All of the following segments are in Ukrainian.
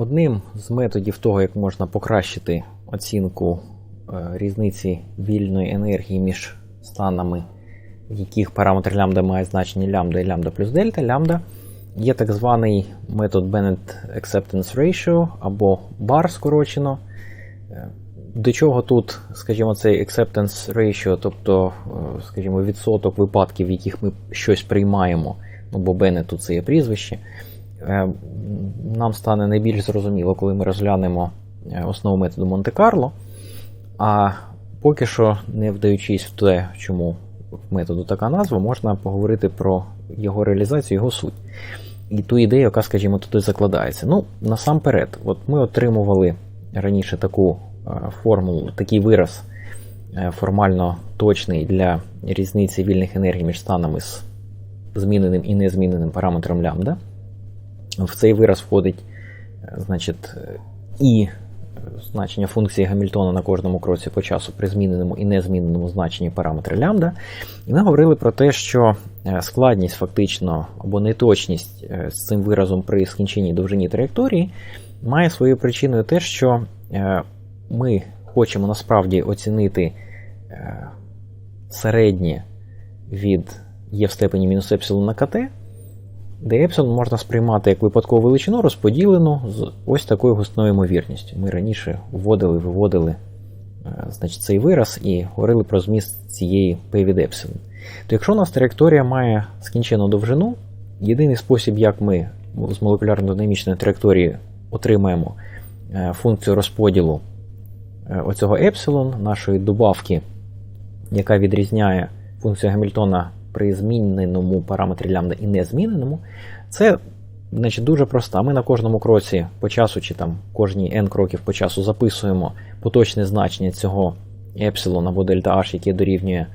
Одним з методів того, як можна покращити оцінку е, різниці вільної енергії між станами, яких параметр лямбда має значення лямбда і лямбда плюс дельта, лямбда, є так званий метод Bennett Acceptance Ratio або BAR скорочено. Е, До чого тут, скажімо, цей acceptance ratio, тобто, е, скажімо, відсоток випадків, в яких ми щось приймаємо, ну бо тут це є прізвище, нам стане найбільш зрозуміло, коли ми розглянемо е, основу методу Монте-Карло. А поки що, не вдаючись в те, чому в методу така назва, можна поговорити про його реалізацію, його суть. І ту ідею, яка, скажімо, туди закладається. Ну, насамперед, от ми отримували раніше таку е, формулу, такий вираз е, формально точний для різниці вільних енергій між станами з зміненим і незміненим параметром лямбда. В цей вираз входить е, значить, е, і значення функції Гамільтона на кожному кроці по часу при зміненому і незміненому значенні параметра лямбда. І ми говорили про те, що е, складність фактично або неточність е, з цим виразом при скінченні довжині траєкторії має своєю причиною те, що е, ми хочемо насправді оцінити е, середнє від є в степені мінус епсилон на КТ, де епсилон можна сприймати як випадкову величину, розподілену з ось такою густною ймовірністю. Ми раніше вводили, виводили е, значить, цей вираз і говорили про зміст цієї P від епсилон. То якщо у нас траєкторія має скінчену довжину, єдиний спосіб, як ми з молекулярно-динамічної траєкторії отримаємо е, функцію розподілу е, оцього епсилон, нашої добавки, яка відрізняє функцію Гамільтона при зміненому параметрі лямбда і незміненому, це значить, дуже проста. Ми на кожному кроці по часу, чи там кожні n кроків по часу записуємо поточне значення цього епсилон або дельта H, яке дорівнює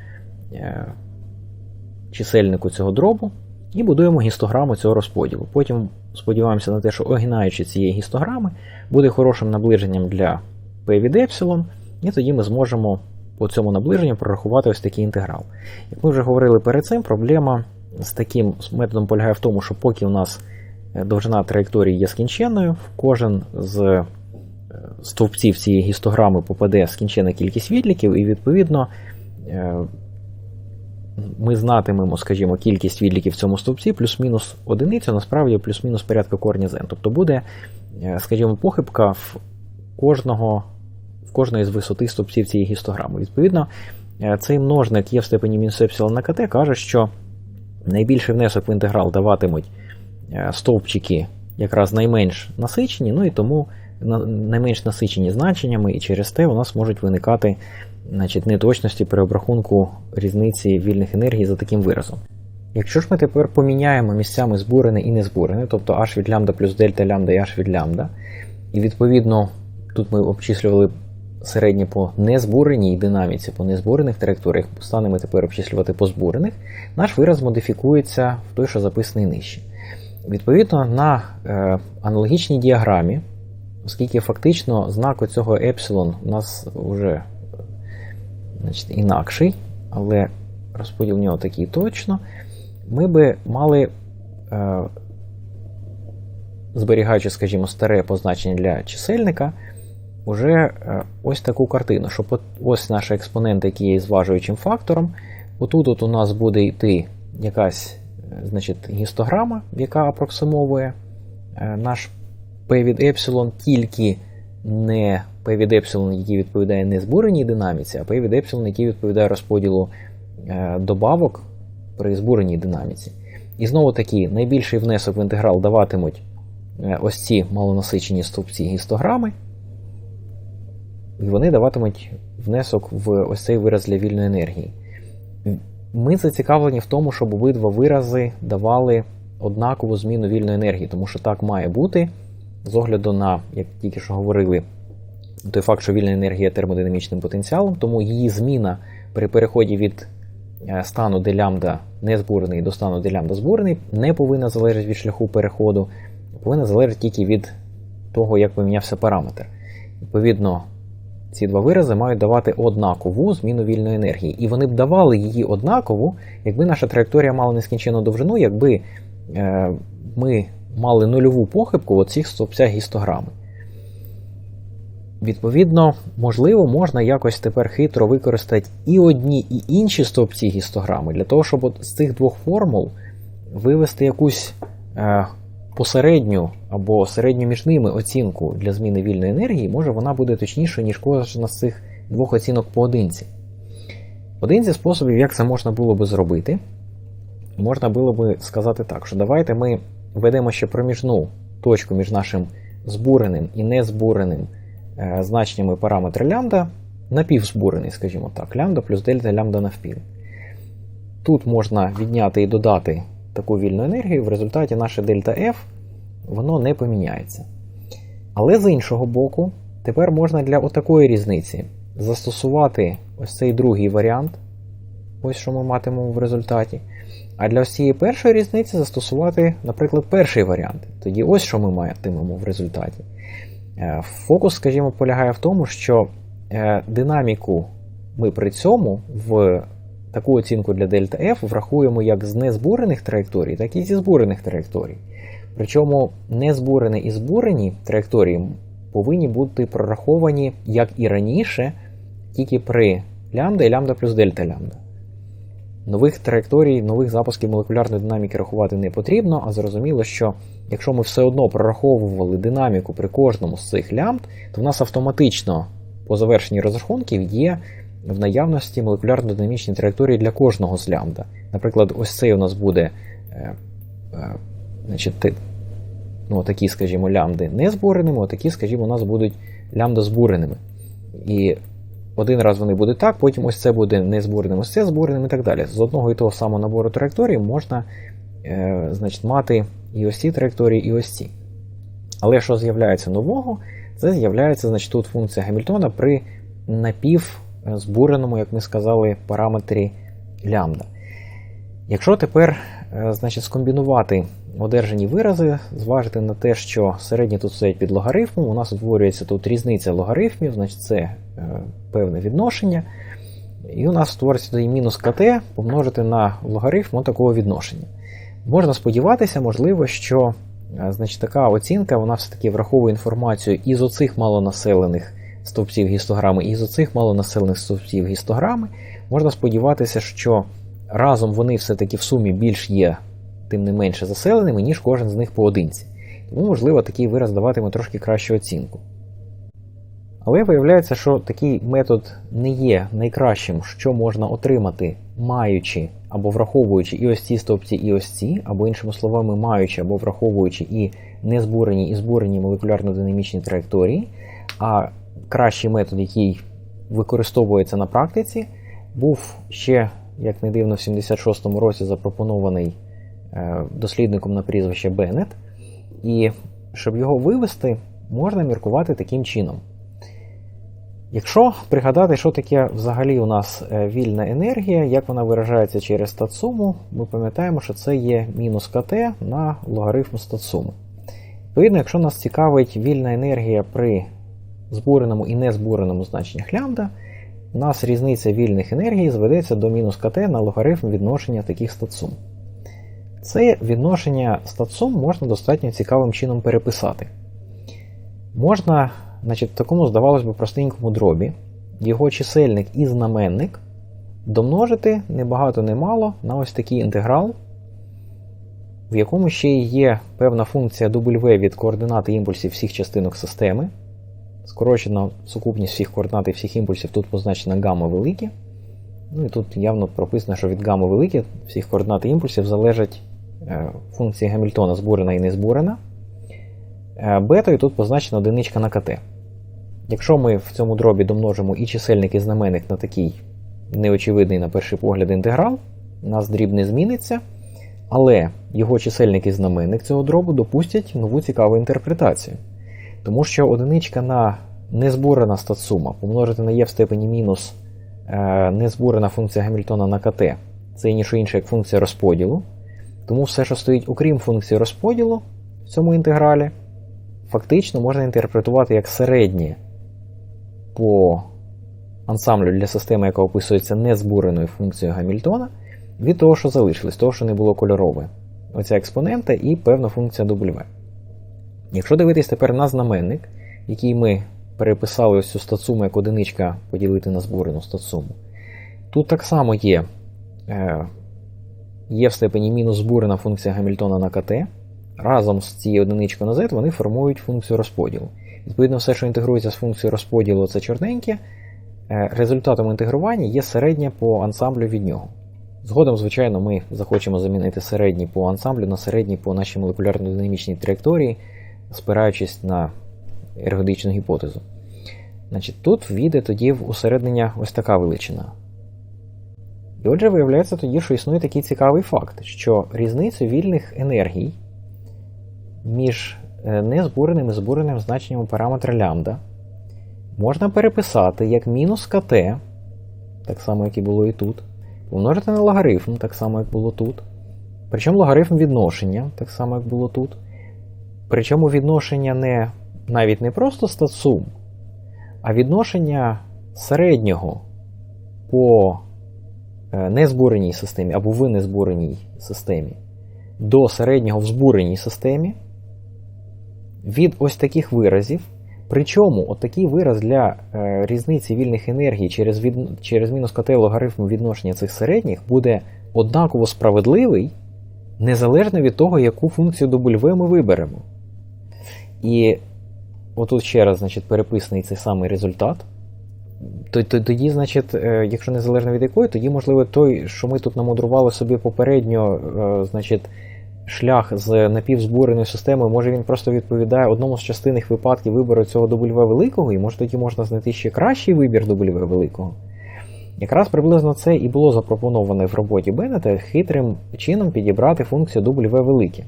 е, чисельнику цього дробу, і будуємо гістограму цього розподілу. Потім сподіваємося на те, що огинаючи цієї гістограми, буде хорошим наближенням для P від епсилон, і тоді ми зможемо по цьому наближенню прорахувати ось такий інтеграл. Як ми вже говорили перед цим, проблема з таким методом полягає в тому, що поки у нас е, довжина траєкторії є скінченною, в кожен з е, стовпців цієї гістограми попаде скінчена кількість відліків, і відповідно е, ми знатимемо, скажімо, кількість відліків в цьому стовпці плюс-мінус одиницю, насправді плюс-мінус порядка корня з n. Тобто буде, скажімо, похибка в кожного кожної з висоти стовпців цієї гістограми. Відповідно, е, цей множник є в степені мінус епсилон на КТ, каже, що найбільший внесок в інтеграл даватимуть е, стовпчики якраз найменш насичені, ну і тому найменш насичені значеннями, і через те у нас можуть виникати значить, неточності при обрахунку різниці вільних енергій за таким виразом. Якщо ж ми тепер поміняємо місцями збурене і незбурене, тобто h від лямбда плюс дельта лямбда і h від лямбда, і відповідно тут ми обчислювали середнє по незбуреній динаміці, по незбурених траєкторіях, станемо тепер обчислювати по збурених, наш вираз модифікується в той, що записаний нижче. Відповідно, на е, аналогічній діаграмі, оскільки фактично знак цього епсилон у нас вже значить, інакший, але розподіл нього такий точно, ми би мали, е, зберігаючи, скажімо, старе позначення для чисельника, уже е, ось таку картину, що ось наш експонент, який є зважуючим фактором. Отут от у нас буде йти якась е, значить, гістограма, яка апроксимовує е, наш P від епсилон, тільки не P від епсилон, який відповідає не збуреній динаміці, а P від епсилон, який відповідає розподілу добавок при збуреній динаміці. І знову таки, найбільший внесок в інтеграл даватимуть ось ці малонасичені стовпці гістограми. І вони даватимуть внесок в ось цей вираз для вільної енергії. Ми зацікавлені в тому, щоб обидва вирази давали однакову зміну вільної енергії, тому що так має бути з огляду на, як тільки що говорили, той факт, що вільна енергія є термодинамічним потенціалом, тому її зміна при переході від е, стану, де лямбда не збурений до стану, де лямбда збурений, не повинна залежати від шляху переходу, повинна залежати тільки від того, як помінявся параметр. Відповідно, ці два вирази мають давати однакову зміну вільної енергії. І вони б давали її однакову, якби наша траєкторія мала нескінченну довжину, якби е, ми мали нульову похибку в оцих стовпцях гістограми. Відповідно, можливо, можна якось тепер хитро використати і одні, і інші стовпці гістограми для того, щоб от з цих двох формул вивести якусь е, посередню або середню між ними оцінку для зміни вільної енергії, може вона буде точнішою, ніж кожна з цих двох оцінок поодинці. Один зі способів, як це можна було би зробити, можна було би сказати так, що давайте ми введемо ще проміжну точку між нашим збуреним і незбуреним е, значеннями параметра лямбда, напівзбурений, скажімо так, лямбда плюс дельта лямбда навпіл. Тут можна відняти і додати таку вільну енергію, в результаті наше дельта F воно не поміняється. Але з іншого боку, тепер можна для отакої різниці застосувати ось цей другий варіант, ось що ми матимемо в результаті. А для ось цієї першої різниці застосувати, наприклад, перший варіант. Тоді ось що ми матимемо в результаті. Е, фокус, скажімо, полягає в тому, що е, динаміку ми при цьому в таку оцінку для дельта F врахуємо як з незбурених траєкторій, так і зі збурених траєкторій. Причому незбурені і збурені траєкторії повинні бути прораховані, як і раніше, тільки при лямбда і лямбда плюс дельта лямбда. Нових траєкторій, нових запусків молекулярної динаміки рахувати не потрібно, а зрозуміло, що якщо ми все одно прораховували динаміку при кожному з цих лямбд, то в нас автоматично по завершенні розрахунків є в наявності молекулярно-динамічні траєкторії для кожного з лямбда. Наприклад, ось цей у нас буде е, е, значить, ну, такі, скажімо, лямбди не збуреними, отакі, скажімо, у нас будуть лямбда збуреними. І один раз вони будуть так, потім ось це буде не збуреним, ось це збуреним і так далі. З одного і того самого набору траєкторій можна е, значить, мати і ось ці траєкторії, і ось ці. Але що з'являється нового, це з'являється значить, тут функція Гамільтона при напівзбуреному, як ми сказали, параметрі лямбда. Якщо тепер е, значить, скомбінувати одержані вирази, зважити на те, що середні тут стоять під логарифмом, у нас утворюється тут різниця логарифмів, значить це е, певне відношення. І у нас створиться тоді мінус КТ помножити на логарифм такого відношення. Можна сподіватися, можливо, що е, значить, така оцінка вона все-таки враховує інформацію із оцих малонаселених стовпців гістограми, і з оцих малонаселених стовпців гістограми. Можна сподіватися, що разом вони все-таки в сумі більш є тим не менше заселеними, ніж кожен з них поодинці. Тому, можливо, такий вираз даватиме трошки кращу оцінку. Але виявляється, що такий метод не є найкращим, що можна отримати, маючи або враховуючи і ось ці стовпці, і ось ці, або, іншими словами, маючи або враховуючи і незбурені, і збурені молекулярно-динамічні траєкторії. А кращий метод, який використовується на практиці, був ще, як не дивно, в 76-му році запропонований Е, дослідником на прізвище Беннет. І щоб його вивести, можна міркувати таким чином. Якщо пригадати, що таке взагалі у нас е, вільна енергія, як вона виражається через статсуму, ми пам'ятаємо, що це є мінус КТ на логарифм статсуму. Відповідно, якщо нас цікавить вільна енергія при збуреному і незбуреному значеннях лямбда, у нас різниця вільних енергій зведеться до мінус КТ на логарифм відношення таких статсум. Це відношення статсум можна достатньо цікавим чином переписати. Можна, значить, в такому, здавалось би, простенькому дробі його чисельник і знаменник домножити небагато немало на ось такий інтеграл, в якому ще є певна функція W від координати імпульсів всіх частинок системи. Скорочена сукупність всіх координат і всіх імпульсів тут позначена гамма великі. Ну і тут явно прописано, що від гамма великі всіх координат і імпульсів залежать Е, функції Гамільтона збурена і не збурена. Е, бетою тут позначена одиничка на КТ. Якщо ми в цьому дробі домножимо і чисельник і знаменник на такий неочевидний, на перший погляд, інтеграл, у нас дріб не зміниться. Але його чисельник і знаменник цього дробу допустять нову цікаву інтерпретацію. Тому що одиничка на незбурена статсума помножити на є в степені мінус е, незбурена функція Гамільтона на КТ, це ніщо інше як функція розподілу. Тому все, що стоїть, окрім функції розподілу в цьому інтегралі, фактично можна інтерпретувати як середнє по ансамблю для системи, яка описується незбуреною функцією Гамільтона, від того, що залишилось, того, що не було кольорове оця експонента і певна функція W. Якщо дивитись тепер на знаменник, який ми переписали ось цю статсуму як одиничка поділити на збурену статсуму, тут так само є, е, є в степені мінус збурена функція Гамільтона на КТ. Разом з цією одиничкою на z вони формують функцію розподілу. Відповідно, все, що інтегрується з функцією розподілу, це чорненьке. Е, Результатом інтегрування є середнє по ансамблю від нього. Згодом, звичайно, ми захочемо замінити середній по ансамблю на середній по нашій молекулярно-динамічній траєкторії, спираючись на ергодичну гіпотезу. Значить, Тут війде тоді в усереднення ось така величина. І отже, виявляється тоді, що існує такий цікавий факт, що різницю вільних енергій між е, незбуреним і збуреним значенням параметра лямбда можна переписати як мінус КТ, так само, як і було і тут, помножити на логарифм, так само, як було тут. Причому логарифм відношення, так само, як було тут. Причому відношення не навіть не просто статсум, а відношення середнього по е, незбуреній системі або в незбуреній системі до середнього в збуреній системі від ось таких виразів. Причому от такий вираз для е, різниці вільних енергій через від, через мінус КТ логарифму відношення цих середніх буде однаково справедливий, незалежно від того, яку функцію W ми виберемо. І отут ще раз значить, переписаний цей самий результат. Тоді, значить, е, якщо незалежно від якої, тоді, можливо, той, що ми тут намудрували собі попередньо, е, значить, шлях з напівзбуреною системою, може він просто відповідає одному з частинних випадків вибору цього W великого, і може тоді можна знайти ще кращий вибір W великого. Якраз приблизно це і було запропоноване в роботі Беннета хитрим чином підібрати функцію W велике.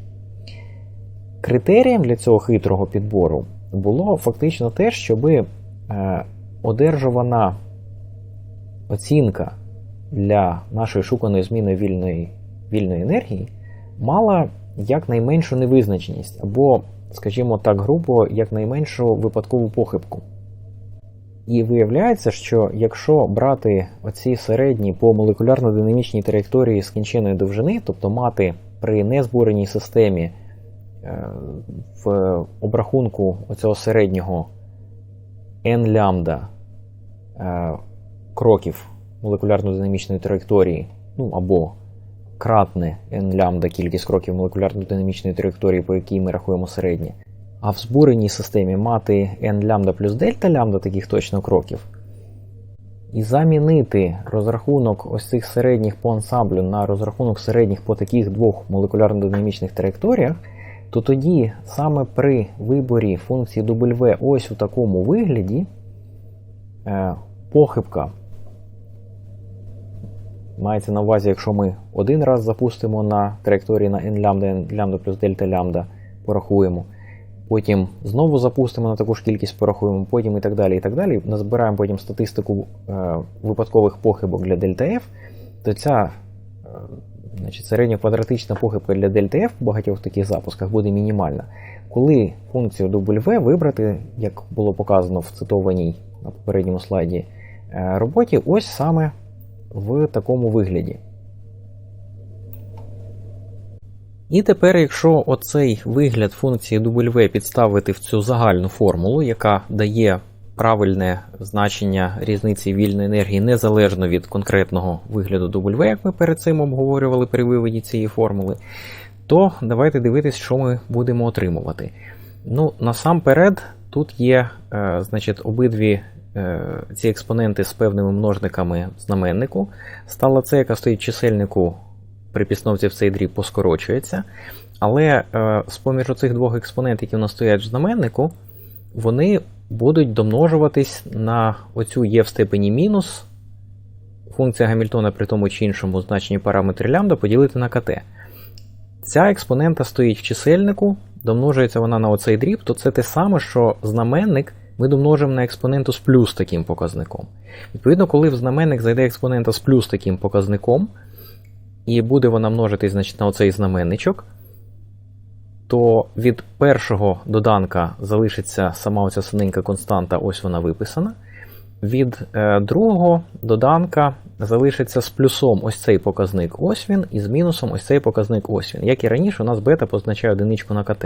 Критерієм для цього хитрого підбору було фактично те, щоб е, одержувана оцінка для нашої шуканої зміни вільної, вільної енергії мала якнайменшу невизначеність, або, скажімо так, грубо, якнайменшу випадкову похибку. І виявляється, що якщо брати оці середні по молекулярно-динамічній траєкторії скінченої довжини, тобто мати при незбуреній системі в обрахунку оцього середнього n лямбда е, кроків молекулярно-динамічної траєкторії, ну або кратне n лямбда кількість кроків молекулярно-динамічної траєкторії, по якій ми рахуємо середні. А в збуреній системі мати n лямбда плюс дельта лямбда таких точно кроків. І замінити розрахунок ось цих середніх по ансамблю на розрахунок середніх по таких двох молекулярно-динамічних траєкторіях, то тоді саме при виборі функції W ось у такому вигляді е, похибка Мається на увазі, якщо ми один раз запустимо на траєкторії на n лямбда, n лямбда плюс дельта лямбда, порахуємо. Потім знову запустимо на таку ж кількість, порахуємо, потім і так далі. і так далі. Назбираємо потім статистику е, випадкових похибок для дельта F, то ця е, значить, середньоквадратична похибка для дельта F в багатьох таких запусках буде мінімальна. Коли функцію W вибрати, як було показано в цитованій на попередньому слайді е, роботі, ось саме в такому вигляді. І тепер, якщо оцей вигляд функції W підставити в цю загальну формулу, яка дає правильне значення різниці вільної енергії незалежно від конкретного вигляду W, як ми перед цим обговорювали при виводі цієї формули, то давайте дивитись, що ми будемо отримувати. Ну, Насамперед, тут є е, значить, обидві Е, ці експоненти з певними множниками знаменнику. Стала це, яка стоїть чисельнику при підстановці в цей дріб, поскорочується. Але е, з поміж оцих двох експонентів, які у нас стоять в знаменнику, вони будуть домножуватись на оцю є в степені мінус. Функція Гамільтона при тому чи іншому значенні параметри лямбда поділити на КТ. Ця експонента стоїть в чисельнику, домножується вона на оцей дріб, то це те саме, що знаменник ми домножимо на експоненту з плюс таким показником. Відповідно, коли в знаменник зайде експонента з плюс таким показником, і буде вона множитись значить, на оцей знаменничок, то від першого доданка залишиться сама оця синенька константа, ось вона виписана. Від е, другого доданка залишиться з плюсом ось цей показник ось він, і з мінусом ось цей показник ось він. Як і раніше, у нас бета позначає одиничку на КТ.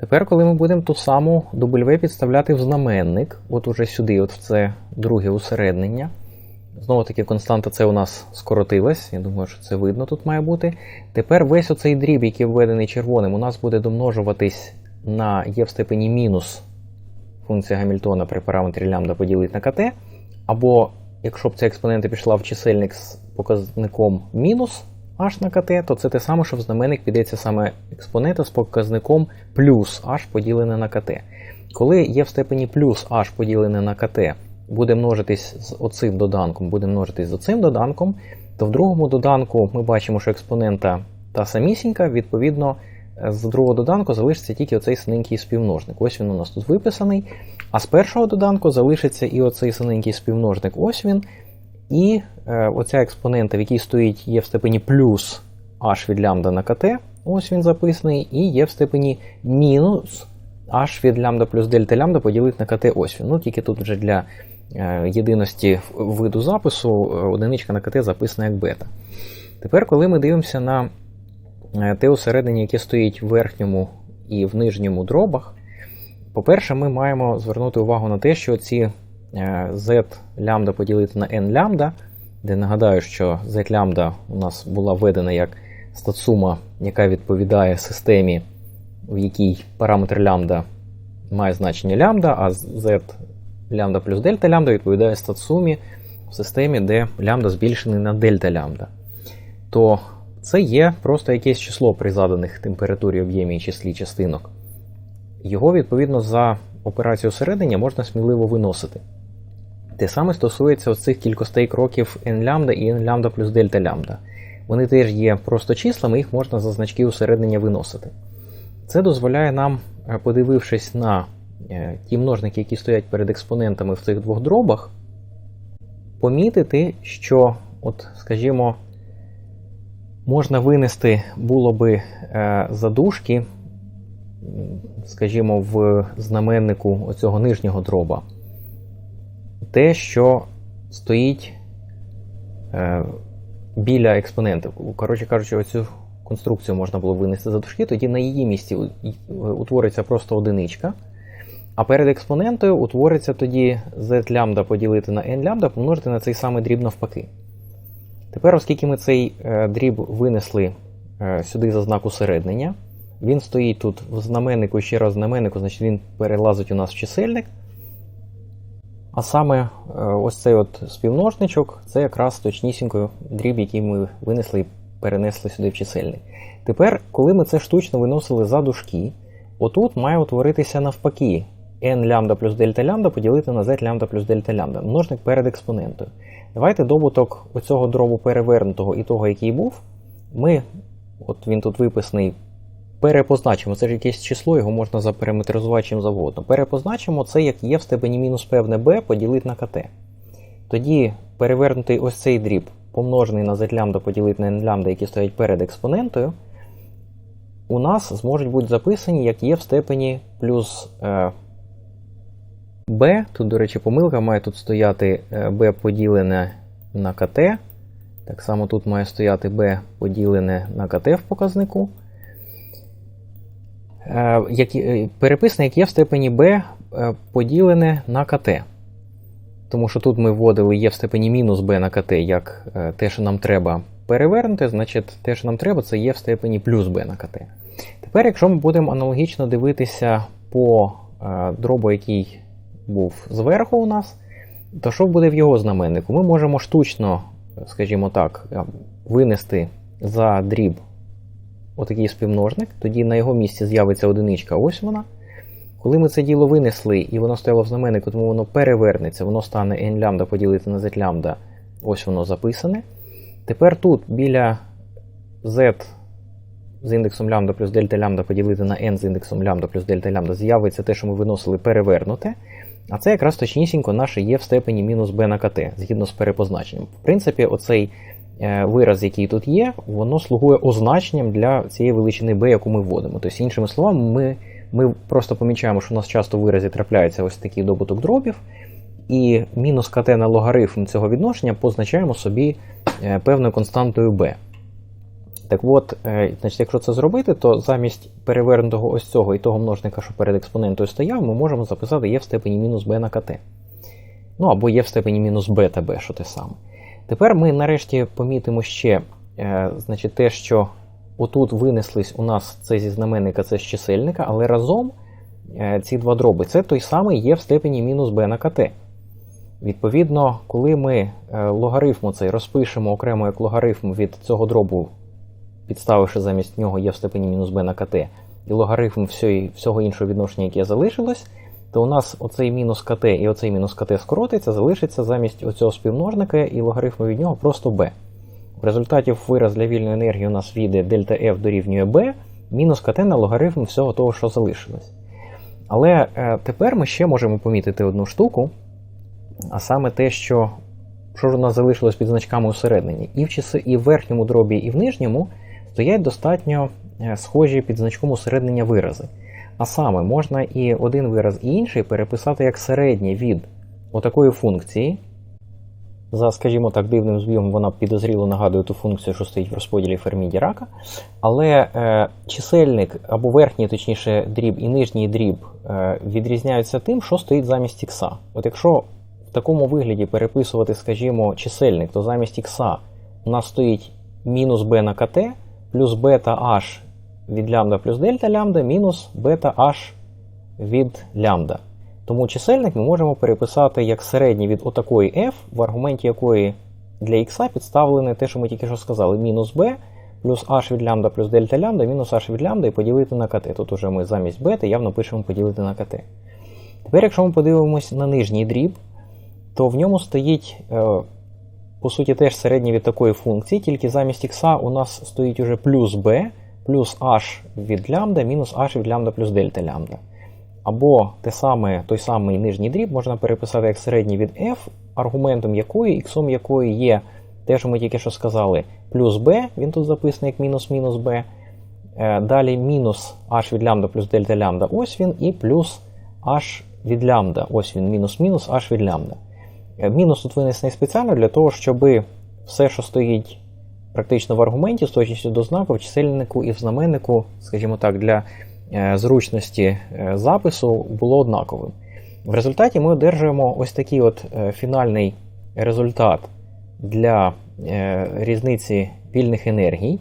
Тепер, коли ми будемо ту саму W підставляти в знаменник, от уже сюди, от в це друге усереднення. Знову таки, константа це у нас скоротилась. Я думаю, що це видно тут має бути. Тепер весь оцей дріб, який введений червоним, у нас буде домножуватись на є в степені мінус функція Гамільтона при параметрі лямбда поділити на КТ. Або, якщо б ця експонента пішла в чисельник з показником мінус h на КТ, то це те саме, що в знаменник підеться саме експонента з показником плюс h поділене на КТ. Коли є в степені плюс h поділене на КТ, буде множитись з оцим доданком, буде множитись з оцим доданком, то в другому доданку ми бачимо, що експонента та самісінька, відповідно, з другого доданку залишиться тільки оцей синенький співмножник. Ось він у нас тут виписаний. А з першого доданку залишиться і оцей синенький співмножник, ось він. І е, оця експонента, в якій стоїть є в степені плюс h від лямбда на КТ, ось він записаний, і є в степені мінус h від лямбда плюс дельта лямбда поділити на КТ ось він. Ну, тільки тут вже для е, єдиності виду запису е, одиничка на КТ записана як бета. Тепер, коли ми дивимося на е, те усередині, яке стоїть в верхньому і в нижньому дробах, по-перше, ми маємо звернути увагу на те, що ці z лямбда поділити на n лямбда, де нагадаю, що z лямбда у нас була введена як статсума, яка відповідає системі, в якій параметр лямбда має значення лямбда, а z лямбда плюс дельта лямбда відповідає статсумі в системі, де лямбда збільшений на дельта лямбда. То це є просто якесь число при заданих температурі, об'ємі і числі частинок. Його, відповідно, за операцію середення можна сміливо виносити. Те саме стосується оцих кількостей кроків n лямбда і n лямбда плюс дельта лямбда. Вони теж є просто числами, їх можна за значки усереднення виносити. Це дозволяє нам, подивившись на ті множники, які стоять перед експонентами в цих двох дробах, помітити, що, от, скажімо, можна винести було би задушки, скажімо, в знаменнику оцього нижнього дроба те, що стоїть е, біля експонентів. Коротше кажучи, оцю конструкцію можна було винести за дужки, тоді на її місці утвориться просто одиничка. А перед експонентою утвориться тоді z лямбда поділити на n лямбда, помножити на цей самий дріб навпаки. Тепер, оскільки ми цей е, дріб винесли е, сюди за знак усереднення, він стоїть тут в знаменнику ще раз в знаменнику, значить він перелазить у нас в чисельник. А саме е, ось цей от співножничок це якраз точнісінько дріб, який ми винесли і перенесли сюди в чисельник. Тепер, коли ми це штучно виносили за дужки, отут має утворитися навпаки n лямбда плюс дельта лямбда поділити на z лямбда плюс дельта лямбда, множник перед експонентою. Давайте добуток оцього дробу перевернутого і того, який був, ми, от він тут виписаний Перепозначимо, це ж якесь число, його можна запериметризувати чим завгодно. Перепозначимо це, як є в степені мінус певне b поділити на КТ. Тоді перевернутий ось цей дріб, помножений на z лямбда поділити на n лямбда, які стоять перед експонентою, у нас зможуть бути записані, як є в степені плюс е, b. Тут, до речі, помилка має тут стояти b поділене на КТ. Так само тут має стояти b поділене на КТ в показнику. Е, е, переписане, як є в степені b е, поділене на КТ. Тому що тут ми вводили є в степені мінус b на КТ, як те, що нам треба перевернути, значить те, що нам треба, це є в степені плюс b на КТ. Тепер, якщо ми будемо аналогічно дивитися по дробу, який був зверху у нас, то що буде в його знаменнику? Ми можемо штучно, скажімо так, винести за дріб отакий співмножник, тоді на його місці з'явиться одиничка, ось вона. Коли ми це діло винесли і воно стояло в знаменнику, тому воно перевернеться, воно стане n лямбда поділити на z лямбда, ось воно записане. Тепер тут біля z з індексом лямбда плюс дельта лямбда поділити на n з індексом лямбда плюс дельта лямбда з'явиться те, що ми виносили перевернуте. А це якраз точнісінько наше є в степені мінус b на kt, згідно з перепозначенням. В принципі, оцей Е, вираз, який тут є, воно слугує означенням для цієї величини b, яку ми вводимо. Тобто, іншими словами, ми ми просто помічаємо, що у нас часто в виразі трапляється ось такий добуток дробів, і мінус КТ на логарифм цього відношення позначаємо собі е, певною константою b. Так от, е, значить, якщо це зробити, то замість перевернутого ось цього і того множника, що перед експонентою стояв, ми можемо записати e в степені мінус b на kt. Ну або є в степені мінус b та b, що те саме. Тепер ми нарешті помітимо ще е, значить, те, що отут винеслись у нас це зі знаменника, це з чисельника, але разом е, ці два дроби це той самий є в степені мінус b на kt. Відповідно, коли ми логарифму цей розпишемо окремо як логарифм від цього дробу, підставивши замість нього є в степені мінус b на kt, і логарифм всього, всього іншого відношення, яке залишилось, то у нас оцей мінус КТ і оцей мінус КТ скоротиться, залишиться замість оцього співмножника і логарифму від нього просто b. В результаті вираз для вільної енергії у нас війде дельта F дорівнює b, мінус КТ на логарифм всього того, що залишилось. Але е, тепер ми ще можемо помітити одну штуку, а саме те, що що ж у нас залишилось під значками усередині. І в часи, і в верхньому дробі, і в нижньому стоять достатньо е, схожі під значком усереднення вирази. А саме можна і один вираз, і інший переписати як середнє від отакої функції. За, скажімо так, дивним збігом вона підозріло нагадує ту функцію, що стоїть в розподілі фермі Дірака. Але е, чисельник або верхній, точніше, дріб і нижній дріб е, відрізняються тим, що стоїть замість ікса. От якщо в такому вигляді переписувати, скажімо, чисельник, то замість ікса у нас стоїть мінус b на kt плюс бета h від лямбда плюс дельта лямбда мінус бета h від лямбда. Тому чисельник ми можемо переписати як середній від отакої f, в аргументі якої для x підставлене те, що ми тільки що сказали, мінус b плюс h від лямбда плюс дельта лямбда мінус h від лямбда і поділити на kt. Тут уже ми замість бета явно пишемо поділити на kt. Тепер, якщо ми подивимось на нижній дріб, то в ньому стоїть, е, по суті, теж середній від такої функції, тільки замість x у нас стоїть уже плюс b плюс h від лямбда мінус h від лямбда плюс дельта лямбда. Або те саме, той самий нижній дріб можна переписати як середній від f, аргументом якої, іксом якої є те, що ми тільки що сказали, плюс b, він тут записаний як мінус-мінус b. Далі мінус h від лямбда плюс дельта лямбда, ось він, і плюс h від лямбда, ось він, мінус-мінус h від лямбда. Мінус тут винесений спеціально для того, щоб все, що стоїть практично в аргументі з точністю до знаку, в чисельнику і в знаменнику, скажімо так, для зручності запису було однаковим. В результаті ми одержуємо ось такий от фінальний результат для різниці вільних енергій.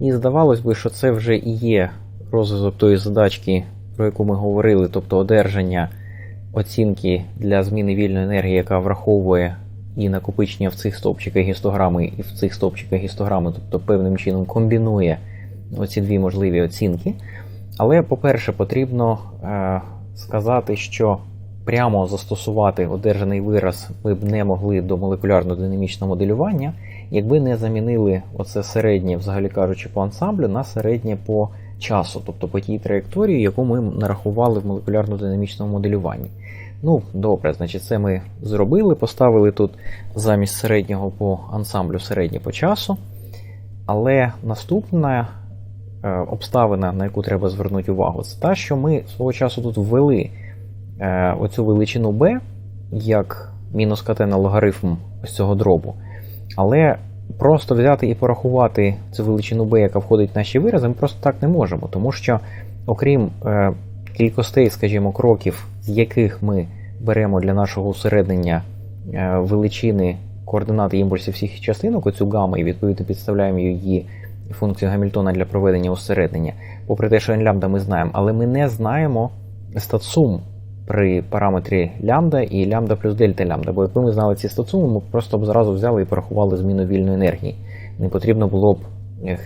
І здавалось би, що це вже і є розв'язок тої задачки, про яку ми говорили, тобто одержання оцінки для зміни вільної енергії, яка враховує і накопичення в цих стовпчиках гістограми, і в цих стовпчиках гістограми, тобто певним чином комбінує оці дві можливі оцінки. Але, по-перше, потрібно е, сказати, що прямо застосувати одержаний вираз ми б не могли до молекулярно-динамічного моделювання, якби не замінили оце середнє, взагалі кажучи, по ансамблю на середнє по часу, тобто по тій траєкторії, яку ми нарахували в молекулярно-динамічному моделюванні. Ну, добре, значить, це ми зробили, поставили тут замість середнього по ансамблю середнє по часу. Але наступна е, обставина, на яку треба звернути увагу, це та, що ми свого часу тут ввели е, оцю величину b як мінус КТ на логарифм ось цього дробу. Але просто взяти і порахувати цю величину b, яка входить в наші вирази, ми просто так не можемо, тому що, окрім е, кількостей, скажімо, кроків, з яких ми беремо для нашого усереднення е, величини координати імпульсів всіх частинок, оцю гамма, і відповідно підставляємо її функцію Гамільтона для проведення усереднення. Попри те, що n лямбда ми знаємо, але ми не знаємо статсум при параметрі лямбда і лямбда плюс дельта лямбда. Бо якби ми знали ці статсуми, ми просто б зразу взяли і порахували зміну вільної енергії. Не потрібно було б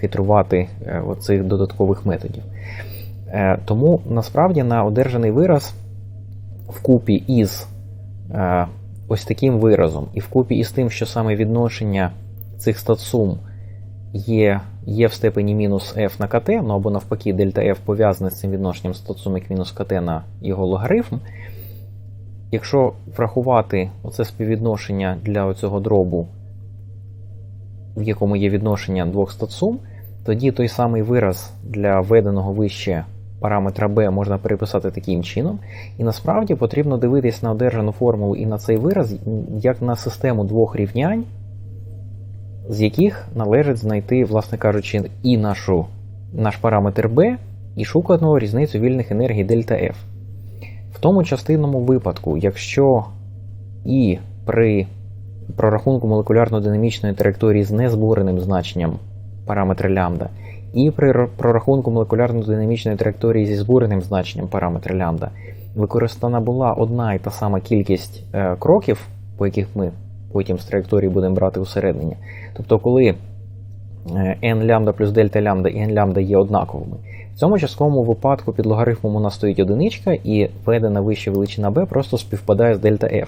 хитрувати е, оцих додаткових методів. Тому насправді на одержаний вираз вкупі із е, ось таким виразом, і вкупі із тим, що саме відношення цих статсум є є в степені мінус f на kt, ну або навпаки, дельта f пов'язане з цим відношенням статсум як мінус kt на його логарифм. Якщо врахувати оце співвідношення для цього дробу, в якому є відношення двох статсум, тоді той самий вираз для введеного вище параметра b можна переписати таким чином. І насправді потрібно дивитись на одержану формулу і на цей вираз як на систему двох рівнянь, з яких належить знайти, власне кажучи, і нашу, наш параметр b, і шукану різницю вільних енергій дельта F. В тому частинному випадку, якщо і при прорахунку молекулярно-динамічної траєкторії з незбуреним значенням параметра лямбда, і при прорахунку молекулярно-динамічної траєкторії зі збуреним значенням параметра лямбда використана була одна і та сама кількість е, кроків, по яких ми потім з траєкторії будемо брати усереднення. Тобто, коли е, n лямбда плюс дельта лямбда і n лямбда є однаковими, в цьому частковому випадку під логарифмом у нас стоїть одиничка, і введена вища величина b просто співпадає з дельта f.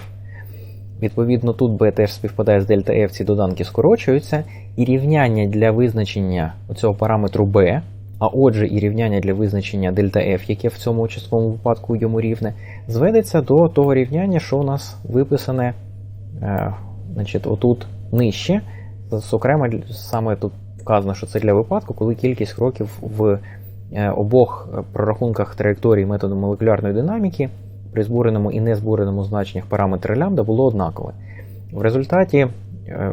Відповідно, тут b теж співпадає з дельта f, ці доданки скорочуються, і рівняння для визначення цього параметру b, а отже, і рівняння для визначення дельта f, яке в цьому частковому випадку йому рівне, зведеться до того рівняння, що у нас виписане е, значить, отут нижче. Зокрема, саме тут вказано, що це для випадку, коли кількість кроків в е, обох прорахунках траєкторії методу молекулярної динаміки при збуреному і незбуреному значеннях параметра лямбда було однакове. В результаті е,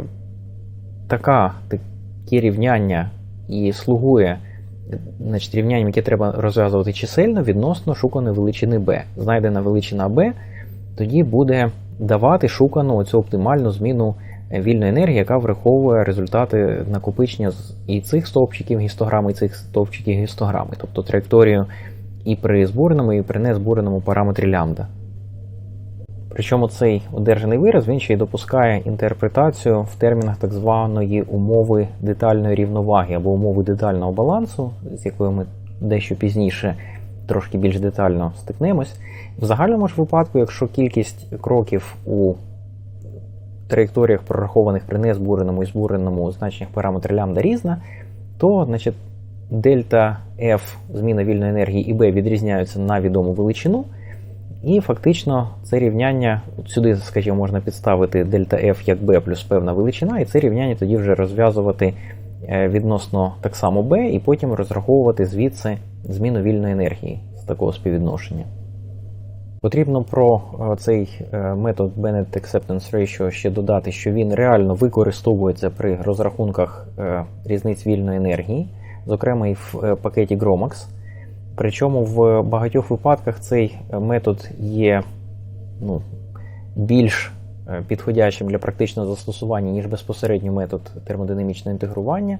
така, таке рівняння і слугує значить, рівнянням, яке треба розв'язувати чисельно відносно шуканої величини b. Знайдена величина b тоді буде давати шукану оцю оптимальну зміну вільної енергії, яка враховує результати накопичення і цих стовпчиків гістограми, і цих стовпчиків гістограми, тобто траєкторію і при збуреному, і при незбуреному параметрі лямбда. Причому цей одержаний вираз він ще й допускає інтерпретацію в термінах так званої умови детальної рівноваги або умови детального балансу, з якою ми дещо пізніше трошки більш детально стикнемось. В загальному ж випадку, якщо кількість кроків у траєкторіях, прорахованих при незбуреному і збуреному значеннях параметра лямбда різна, то значить, дельта F, зміна вільної енергії і B відрізняються на відому величину. І фактично це рівняння, сюди, скажімо, можна підставити дельта F як B плюс певна величина, і це рівняння тоді вже розв'язувати е, відносно так само B, і потім розраховувати звідси зміну вільної енергії з такого співвідношення. Потрібно про е, цей е, метод Bennett Acceptance Ratio ще додати, що він реально використовується при розрахунках різниць вільної енергії, зокрема і в е, пакеті GROMAX. Причому в багатьох випадках цей е, метод є ну, більш е, підходящим для практичного застосування, ніж безпосередньо метод термодинамічного інтегрування.